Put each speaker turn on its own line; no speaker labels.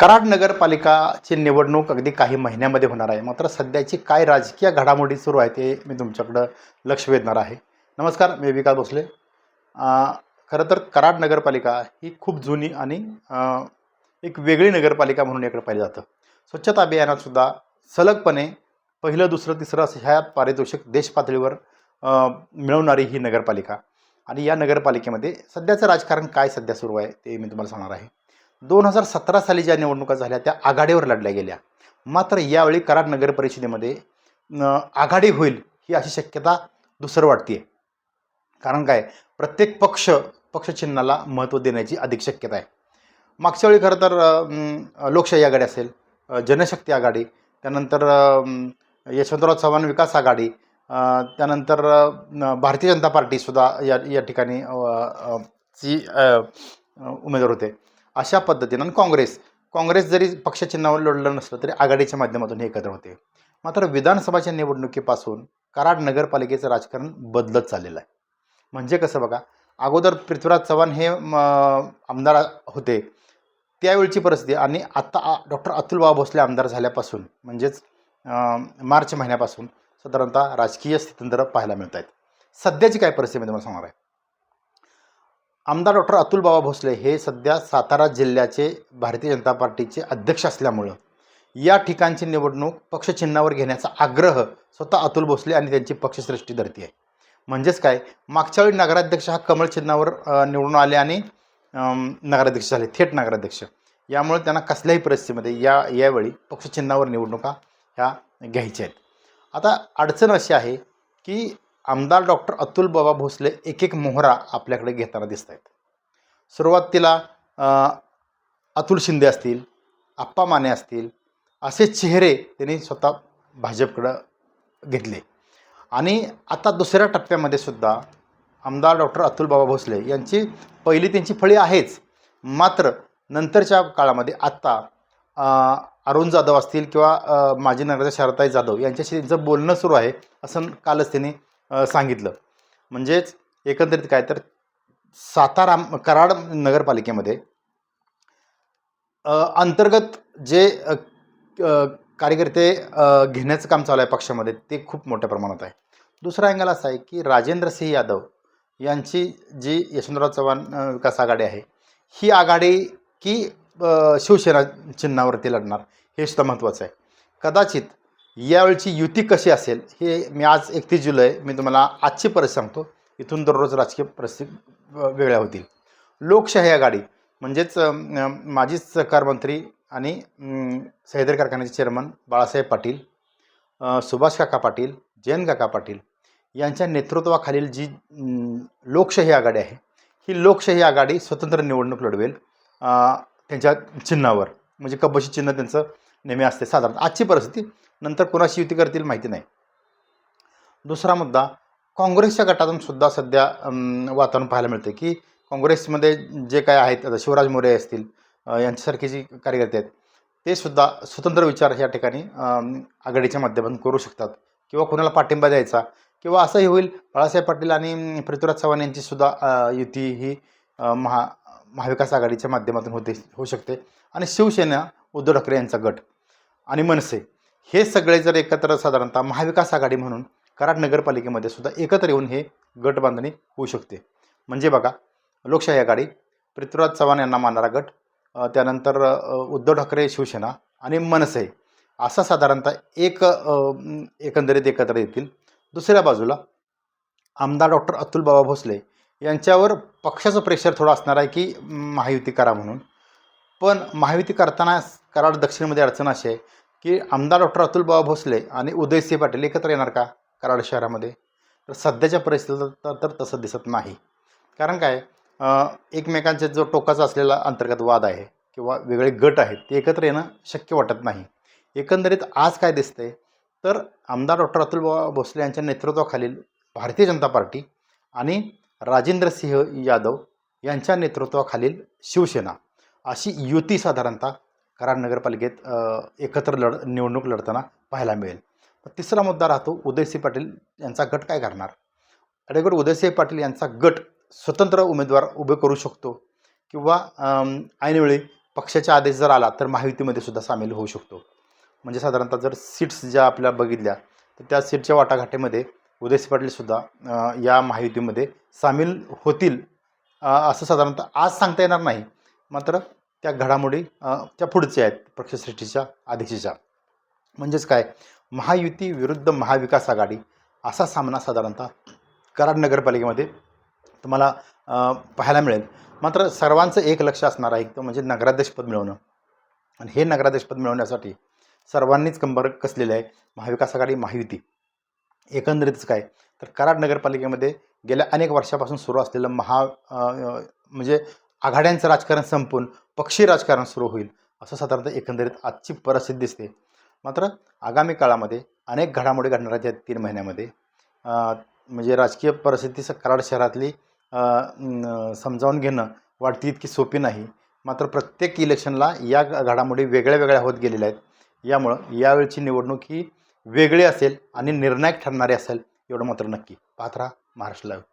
कराड नगरपालिकाची निवडणूक अगदी काही महिन्यामध्ये होणार आहे. मात्र सध्याची काय राजकीय घडामोडी सुरू आहे ते मी तुमच्याकडं लक्ष वेधणार आहे. नमस्कार मी विकास भोसले. खरं तर कराड नगरपालिका ही खूप जुनी आणि एक वेगळी नगरपालिका म्हणून याकडे पाहिलं जातं. स्वच्छता अभियानातसुद्धा सलगपणे पहिलं दुसरं तिसरं असं ह्या पारितोषिक देशपातळीवर मिळवणारी ही नगरपालिका. आणि या नगरपालिकेमध्ये सध्याचं राजकारण काय सध्या सुरू आहे ते मी तुम्हाला सांगणार आहे. दोन हजार सतरा साली ज्या निवडणुका झाल्या त्या आघाडीवर लढल्या गेल्या. मात्र यावेळी कराड नगर परिषदेमध्ये आघाडी होईल ही अशी शक्यता दुसरं वाटते कारण काय? प्रत्येक पक्ष पक्षचिन्हाला महत्त्व देण्याची अधिक शक्यता आहे. मागच्या वेळी खरं तर लोकशाही आघाडी असेल जनशक्ती आघाडी त्यानंतर यशवंतराव चव्हाण विकास आघाडी त्यानंतर भारतीय जनता पार्टीसुद्धा या या ठिकाणी ची उमेदवार होते. अशा पद्धतीनं आणि काँग्रेस काँग्रेस जरी पक्षचिन्हावर लढलं नसलं तरी आघाडीच्या माध्यमातून हे एकत्र होते. मात्र विधानसभाच्या निवडणुकीपासून कराड नगरपालिकेचं राजकारण बदलत चाललेलं आहे. म्हणजे कसं बघा अगोदर पृथ्वीराज चव्हाण हे आमदार होते. त्यावेळची परिस्थिती आणि आत्ता डॉक्टर अतुलबाबा भोसले आमदार झाल्यापासून म्हणजेच मार्च महिन्यापासून साधारणतः राजकीय स्थितंतर पाहायला मिळत आहेत सध्याची काय परिस्थिती मी तुम्हाला सांगणार आहे? आमदार डॉक्टर अतुल बाबा भोसले हे सध्या सातारा जिल्ह्याचे भारतीय जनता पार्टीचे अध्यक्ष असल्यामुळं या ठिकाणची निवडणूक पक्षचिन्हावर घेण्याचा आग्रह स्वतः अतुल भोसले आणि त्यांची पक्षश्रेष्ठी धरती आहे म्हणजेच काय? मागच्या वेळी नगराध्यक्ष हा कमळ चिन्हावर निवडून आले आणि नगराध्यक्ष झाले थेट नगराध्यक्ष. यामुळे त्यांना कसल्याही परिस्थितीमध्ये या यावेळी पक्षचिन्हावर निवडणुका ह्या घ्यायच्या आहेत. आता अडचण अशी आहे की आमदार डॉक्टर अतुल बाबा भोसले एक एक मोहरा आपल्याकडे घेताना दिसत आहेत सुरुवातीला अतुल शिंदे असतील आप्पा माने असतील असे चेहरे त्यांनी स्वतः भाजपकडं घेतले. आणि आता दुसऱ्या टप्प्यामध्ये सुद्धा आमदार डॉक्टर अतुल बाबा भोसले यांची पहिली त्यांची फळी आहेच. मात्र नंतरच्या काळामध्ये आत्ता अरुण जाधव असतील किंवा माजी नगराध्यक्ष शारदाई जाधव यांच्याशी त्यांचं बोलणं सुरू आहे असं कालच त्यांनी सांगितलं. म्हणजेच एकंदरीत काय तर सातारा कराड नगरपालिकेमध्ये अंतर्गत जे कार्यकर्ते घेण्याचं काम चालू आहे पक्षामध्ये ते खूप मोठ्या प्रमाणात आहे. दुसरा अँगल असा आहे की राजेंद्र सिंह यादव यांची जी यशवंतराव चव्हाण विकास आघाडी आहे ही आघाडी की शिवसेना चिन्हावरती लढणार हे सुद्धा महत्त्वाचं आहे. कदाचित यावेळची युती कशी असेल हे मी आज एकतीस जुलै मी तुम्हाला आजची परिस्थिती सांगतो. इथून दररोज राजकीय परिस्थिती वेगळ्या होतील. लोकशाही आघाडी म्हणजेच माजी सहकारमंत्री आणि सह्याद्री कारखान्याचे चेअरमन बाळासाहेब पाटील सुभाष काका पाटील जयंत काका पाटील यांच्या नेतृत्वाखालील जी लोकशाही आघाडी आहे ही लोकशाही आघाडी स्वतंत्र निवडणूक लढवेल त्यांच्या चिन्हावर. म्हणजे कब्बशी चिन्ह त्यांचं नेहमी असते साधारण. आजची परिस्थिती नंतर कोणाशी युती करतील माहिती नाही. दुसरा मुद्दा काँग्रेसच्या गटातून सुद्धा सध्या वातावरण पाहायला मिळते की काँग्रेसमध्ये जे काय आहेत आता शिवराज मोरे असतील यांच्यासारखे जे कार्यकर्ते आहेत ते सुद्धा स्वतंत्र विचार या ठिकाणी आघाडीच्या माध्यमातून करू शकतात. किंवा कोणाला पाठिंबा द्यायचा किंवा असंही होईल बाळासाहेब पाटील आणि पृथ्वीराज चव्हाण यांची सुद्धा युती ही महा महाविकास आघाडीच्या माध्यमातून होते होऊ शकते. आणि शिवसेना उद्धव ठाकरे यांचा गट आणि मनसे हे सगळे जर एकत्र साधारणतः महाविकास आघाडी म्हणून कराड नगरपालिकेमध्ये सुद्धा एकत्र येऊन हे गट बांधणी होऊ शकते. म्हणजे बघा लोकशाही आघाडी पृथ्वीराज चव्हाण यांना मानणारा गट त्यानंतर उद्धव ठाकरे शिवसेना आणि मनसे असा साधारणतः एक एकंदरीत एकत्र येतील. दुसऱ्या बाजूला आमदार डॉक्टर अतुल बाबा भोसले यांच्यावर पक्षाचं प्रेशर थोडं असणार आहे की महायुती करा म्हणून. पण महायुती करताना कराड दक्षिणमध्ये अडचण अशी आहे की आमदार डॉक्टर अतुलबाबा भोसले आणि उदयसिंह पाटील एकत्र येणार का कराड शहरामध्ये? तर सध्याच्या परिस्थितीत तर तर तसं दिसत नाही. कारण काय? एकमेकांचे जो टोकाचा असलेला अंतर्गत वाद आहे किंवा वेगळे गट आहेत ते एकत्र येणं शक्य वाटत नाही. एकंदरीत आज काय दिसतंय? तर आमदार डॉक्टर अतुलबाबा भोसले यांच्या नेतृत्वाखालील भारतीय जनता पार्टी आणि राजेंद्र सिंह यादव यांच्या नेतृत्वाखालील शिवसेना अशी युती साधारणतः कराड नगरपालिकेत एकत्र लढ निवडणूक लढताना पाहायला मिळेल. तिसरा मुद्दा राहतो उदयसिंह पाटील यांचा गट काय करणार? अडेगड उदयसिंह पाटील यांचा गट स्वतंत्र उमेदवार उभे करू शकतो किंवा ऐनवेळी पक्षाचा आदेश जर आला तर महायुतीमध्ये सुद्धा सामील होऊ शकतो. म्हणजे साधारणतः जर सीट्स ज्या आपल्या बघितल्या तर त्या सीटच्या वाटाघाटीमध्ये उदयसिंह पाटीलसुद्धा या महायुतीमध्ये सामील होतील असं साधारणतः आज सांगता येणार नाही. मात्र त्या घडामोडी त्या पुढच्या आहेत पक्षश्रेष्ठीच्या आधीच्या. म्हणजेच काय? महायुती विरुद्ध महाविकास आघाडी असा सामना साधारणतः कराड नगरपालिकेमध्ये तुम्हाला पाहायला मिळेल. मात्र सर्वांचं एक लक्ष असणार आहे तो म्हणजे नगराध्यक्षपद मिळवणं. आणि हे नगराध्यक्षपद मिळवण्यासाठी सर्वांनीच कंबर कसलेलं आहे महाविकास आघाडी महायुती. एकंदरीतच काय? तर कराड नगरपालिकेमध्ये गेल्या अनेक वर्षापासून सुरू असलेलं महा म्हणजे आघाड्यांचं राजकारण संपून पक्षी राजकारण सुरू होईल असं साधारणतः एकंदरीत आजची परिस्थिती दिसते. मात्र आगामी काळामध्ये अनेक घडामोडी घडणार आहेत या तीन महिन्यामध्ये. म्हणजे राजकीय परिस्थिती स- कराड शहरातली समजावून घेणं वाटती इतकी सोपी नाही. मात्र प्रत्येक इलेक्शनला या घडामोडी वेगळ्या वेगळ्या होत गेलेल्या आहेत. यामुळं यावेळची निवडणूक ही वेगळी असेल आणि निर्णायक ठरणारी असेल एवढं मात्र नक्की. पाहत राहा महाराष्ट्र लाईव्ह